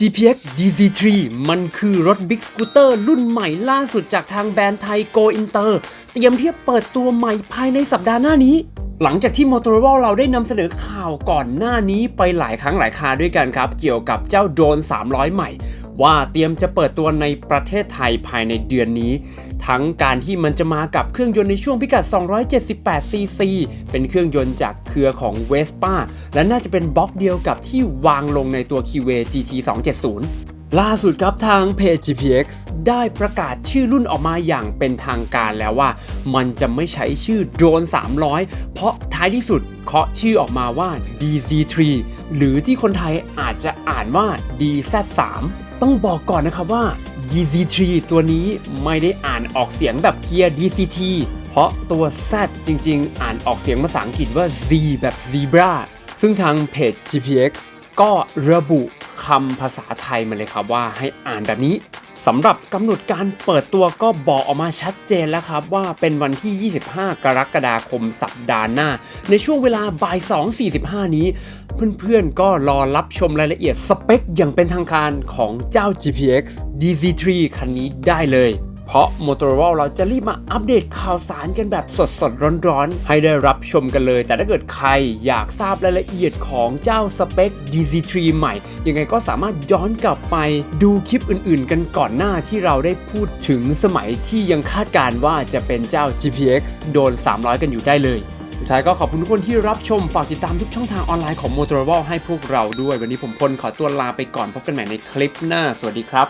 GPX DC3 มันคือรถบิ๊กสกูตเตอร์รุ่นใหม่ล่าสุดจากทางแบรนด์ไทย Go Inter เตรียมที่จะเปิดตัวใหม่ภายในสัปดาห์หน้านี้ หลังจากที่ Motorola เราได้นำเสนอข่าวก่อนหน้านี้ไปหลายครั้งหลายคราด้วยกันครับ เกี่ยวกับเจ้าโดรน300 ใหม่ ว่าเตรียมจะเปิดตัวในประเทศไทยภายในเดือนนี้ ทั้งการที่มันจะมากับเครื่องยนต์ในช่วงพิกัด 278ซีซีเป็นเครื่องยนต์จากเครือของ Vespa และน่าจะเป็นบล็อกเดียวกับที่วางลงในตัว QA GT 270ล่าสุดครับทางเพจ GPX ได้ประกาศชื่อรุ่นออกมาอย่างเป็นทางการแล้วว่า มันจะไม่ใช้ชื่อโดรน 300 เพราะท้ายที่สุดเคาะชื่อออกมาว่า DZ3 หรือที่คนไทยอาจจะอ่านว่า DZ3 ต้องบอกก่อนนะครับว่า DCT ตัวนี้ไม่ได้อ่านออกเสียงแบบเกียร์ DCT เพราะตัว Z จริง ๆ อ่านออกเสียงภาษาอังกฤษว่า Z แบบ Zebra ซึ่งทางเพจ GPX ก็ระบุคำภาษาไทยมาเลยครับว่าให้อ่านแบบนี้ สำหรับกำหนดการเปิดตัวก็บอกออกมาชัดเจนแล้วครับว่าเป็นวันที่ 25 กรกฎาคมสัปดาห์หน้า ในช่วงเวลาบ่าย 2.45 นี้ เพื่อนๆก็รอรับชมรายละเอียดสเปคอย่างเป็นทางการของเจ้า GPX DZ3 คันนี้ได้เลย เพราะ Motorola เราจะรีบมาอัปเดตข่าวสารกันแบบสดๆ ร้อนๆ ให้ได้รับชมกันเลย แต่ถ้าเกิดใครอยากทราบรายละเอียดของเจ้าสเปค DZ3 ใหม่ ยังไงก็สามารถย้อนกลับไปดูคลิปอื่นๆ กันก่อนหน้าที่เราได้พูดถึงสมัยที่ยังคาดการณ์ว่าจะเป็นเจ้า GPX โดน 300 กันอยู่ได้เลยสุดท้ายก็ขอบคุณทุกคนที่รับชม ฝากติดตามทุกช่องทางออนไลน์ของ Motorola ให้พวกเราด้วย วันนี้ผมพลขอตัวลาไปก่อนพบกันใหม่ในคลิปหน้า สวัสดีครับ